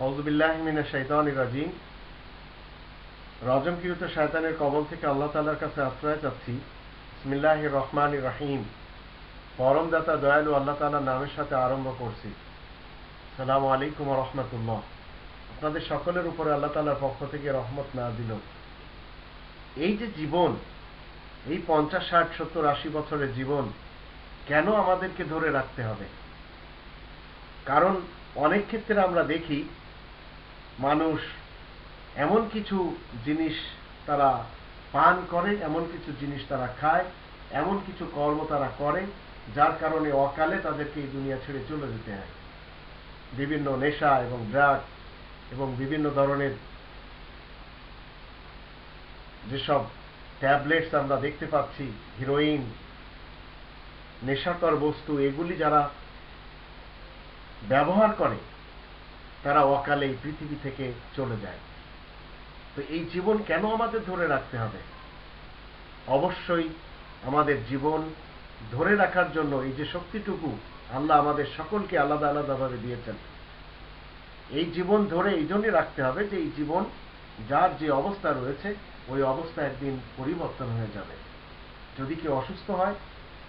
রাজিম। রজমকৃত শয়তানের কবল থেকে আল্লাহ তালার কাছে আশ্রয় চাচ্ছি? ইসমিল্লাহ রহমান রাহিম। পরম দাতা দয়ালু আল্লাহ তালার নামের সাথে আরম্ভ করছি। সালাম আলাইকুম রহমতুল্লাহ। আপনাদের সকলের উপরে আল্লাহ তালার পক্ষ থেকে রহমত না দিল এই যে জীবন, এই পঞ্চাশ, ষাট, সত্তর, আশি বছরের জীবন কেন আমাদেরকে ধরে রাখতে হবে? কারণ অনেক ক্ষেত্রে আমরা দেখি মানুষ এমন কিছু জিনিস তারা পান করে, এমন কিছু জিনিস তারা খায়, এমন কিছু কর্ম তারা করে, যার কারণে অকালে তাদেরকে এই দুনিয়া ছেড়ে চলে যেতে হয়। বিভিন্ন নেশা এবং ড্রাগ এবং বিভিন্ন ধরনের যেসব ট্যাবলেটস আমরা দেখতে পাচ্ছি, হিরোইন, নেশাকর বস্তু, এগুলি যারা ব্যবহার করে তারা অকালে এই পৃথিবী থেকে চলে যায়। তো এই জীবন কেন আমাদের ধরে রাখতে হবে? অবশ্যই আমাদের জীবন ধরে রাখার জন্য এই যে শক্তিটুকু আল্লাহ আমাদের সকলকে আলাদা আলাদাভাবে দিয়েছেন, এই জীবন ধরে এই জন্যই রাখতে হবে যে এই জীবন যার যে অবস্থা রয়েছে, ওই অবস্থা একদিন পরিবর্তন হয়ে যাবে। যদি কেউ অসুস্থ হয়,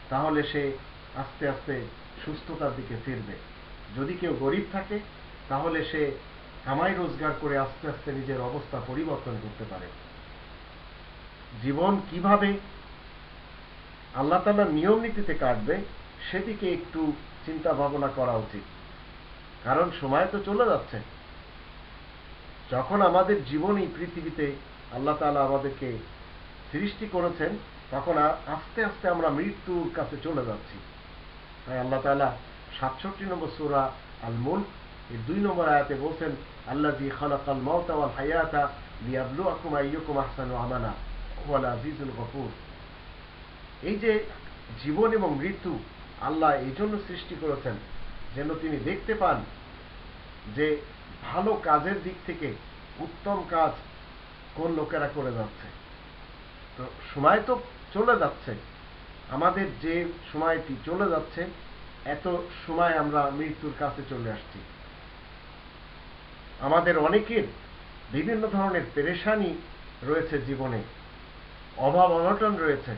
তাহলে সে আস্তে আস্তে সুস্থতার দিকে ফিরবে। যদি কেউ গরিব থাকে তাহলে সে কামাই রোজগার করে আস্তে আস্তে নিজের অবস্থা পরিবর্তন করতে পারে। জীবন কীভাবে আল্লাহ তালার নিয়ম নীতিতে কাটবে, সেদিকে একটু চিন্তা ভাবনা করা উচিত। কারণ সময় তো চলে যাচ্ছে। যখন আমাদের জীবন এই পৃথিবীতে আল্লাহ তালা আমাদেরকে সৃষ্টি করেছেন, তখন আস্তে আস্তে আমরা মৃত্যুর কাছে চলে যাচ্ছি। তাই আল্লাহ তালা সাতষট্টি নম্বর সুরা আল মুল্ক এর দুই নম্বর আয়াতে বলছেন আল্লাহ জি খালাকাল মওতা ওয়াল হায়াতা লিয়াবলুয়াকুম আইয়ুকুম আহসানু আমানা ওয়াল আজিজুল গফুর। এই যে জীবন এবং মৃত্যু আল্লাহ এই জন্য সৃষ্টি করেছেন, যেন তিনি দেখতে পান যে ভালো কাজের দিক থেকে উত্তম কাজ কোন লোকেরা করে যাচ্ছে। তো সময় তো চলে যাচ্ছে, আমাদের যে সময়টি চলে যাচ্ছে, এত সময় আমরা মৃত্যুর কাছে চলে আসছি। আমাদের অনেকের বিভিন্ন ধরনের পেরেশানি রয়েছে জীবনে, অভাব অনটন রয়েছে,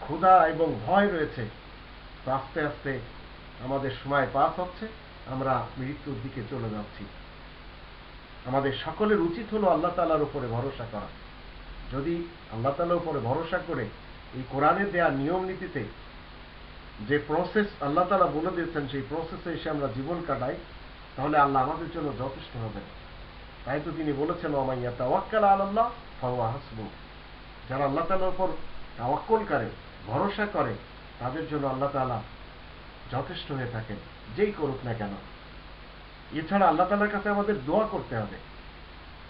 ক্ষুধা এবং ভয় রয়েছে। আস্তে আস্তে আমাদের সময় পাস হচ্ছে, আমরা মৃত্যুর দিকে চলে যাচ্ছি। আমাদের সকলের উচিত হলো আল্লাহ তালার উপরে ভরসা করা। যদি আল্লাহ তালার উপরে ভরসা করে এই কোরআনের দেয়া নিয়ম নীতিতে যে প্রসেস আল্লাহ তালা বলে দিয়েছেন, সেই প্রসেসে এসে আমরা জীবন কাটাই তাহলে আল্লাহ আমাদের জন্য যথেষ্ট হবেন তাই তো তিনি বলেছেন ওমাইয়া তাওয়াক্কাল আল্লাহ ফাওয়া হাসবু যারা আল্লাহ তালার উপর তাওয়াক্কল করে, ভরসা করে, তাদের জন্য আল্লাহ তালা যথেষ্ট হয়ে থাকেন, যেই করুক না কেন। এছাড়া আল্লাহ তালার কাছে আমাদের দোয়া করতে হবে,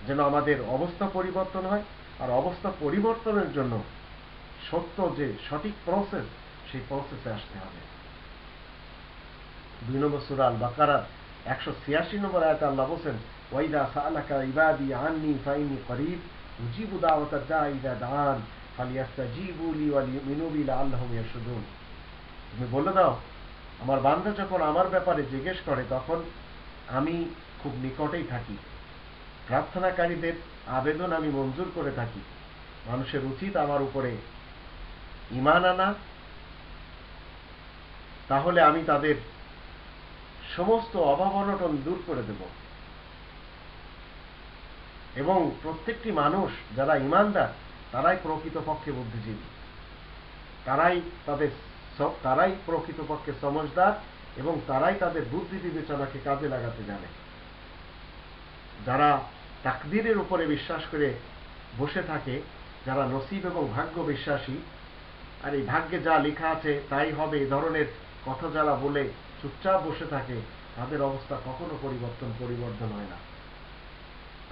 যেন আমাদের অবস্থা পরিবর্তন হয় আর অবস্থা পরিবর্তনের জন্য সত্য যে সঠিক প্রসেস সেই প্রসেসে আসতে হবে। দুই নম্বর সুরা আল বাকারার একশো ছিয়াশি নম্বর আয়তা আল্লাহ বলছেন, ওয়াইদা সালাকা ইবাদি আননি ফাইনি করিব, উজিবু দা ইদা দান লি ওয়া লিউমিনু বি লাআল্লাহুম তুমি বলে দাও, আমার বান্দা যখন আমার ব্যাপারে জিজ্ঞেস করে, তখন আমি খুব নিকটেই থাকি। প্রার্থনাকারীদের আবেদন আমি মঞ্জুর করে থাকি। মানুষের উচিত আমার উপরে ইমান আনা। তাহলে আমি তাদের সমস্ত অভাব অনটন দূর করে দেব। এবং প্রত্যেকটি মানুষ যারা ইমানদার, তারাই প্রকৃতপক্ষে বুদ্ধিজীবী। তারাই তাদের তারাই প্রকৃতপক্ষে সমজদার এবং তারাই তাদের বুদ্ধি বিবেচনাকে কাজে লাগাতে জানে। যারা তাকদিরের উপরে বিশ্বাস করে বসে থাকে, যারা নসিব এবং ভাগ্য বিশ্বাসী আর এই ভাগ্যে যা লেখা আছে তাই হবে এই ধরনের কথা যারা বলে চুপচাপ বসে থাকে তাদের অবস্থা কখনো পরিবর্তন পরিবর্তন হয় না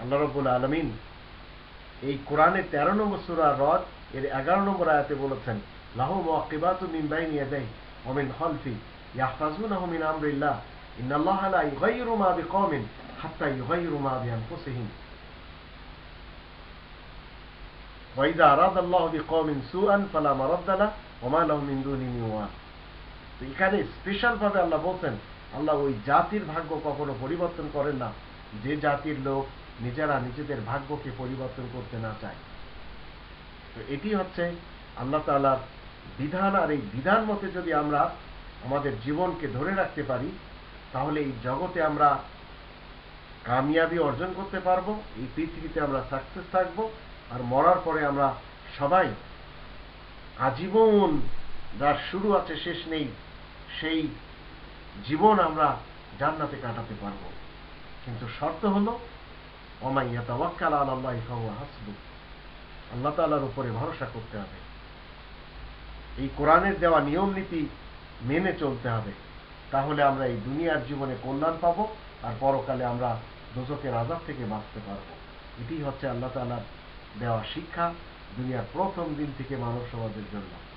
আল্লাহ রব্বুল আলমিন এই কোরআনের তেরো নম্বর সুরা রদ এর এগারো নম্বর আয়াতে বলেছেন লাহু মুআকিবাতু মিন বাইনি ইয়াদাই ওয়া মিন খালফি ইয়াহফাজুনাহু মিন আমরিল্লাহ ইন্নাল্লাহা লা ইউগাইয়িরু মা বিকওমিন হাত্তা ইউগাইয়িরু মা বিআনফুসিহিম وإذا أراد الله بقوم سوءا فلا مرد له وما لهم من دونه من ওয়াল তো এখানে স্পেশাল ভাবে আল্লাহ বলছেন, আল্লাহ ওই জাতির ভাগ্য কখনো পরিবর্তন করেন না। যে জাতির লোক নিজেরা নিজেদের ভাগ্যকে পরিবর্তন করতে না চায়। তো এটি হচ্ছে আল্লাহ তাআলার বিধান আর এই বিধান মতে যদি আমরা আমাদের জীবনকে ধরে রাখতে পারি, তাহলে এই জগতে আমরা কামিয়াবি অর্জন করতে পারব, এই পৃথিবীতে আমরা সাকসেস থাকব, আর মরার পরে আমরা সবাই আজীবন যার শুরু আছে, শেষ নেই সেই জীবন আমরা জান্নাতে কাটাতে পারব। কিন্তু শর্ত হলো অমাইয়া তাওয়াক্কাল আল্লাহ ফাহুয়া হাসবু আল্লাহ তাআলার উপরে ভরসা করতে হবে। এই কোরআনের দেওয়া নিয়ম নীতি মেনে চলতে হবে। তাহলে আমরা এই দুনিয়ার জীবনে কল্যাণ পাবো আর পরকালে আমরা দোজকের আজাদ থেকে বাঁচতে পারব। এটি হচ্ছে আল্লাহ তাআলার দেওয়া শিক্ষা দুনিয়ার প্রথম দিন থেকে মানব সমাজের জন্য।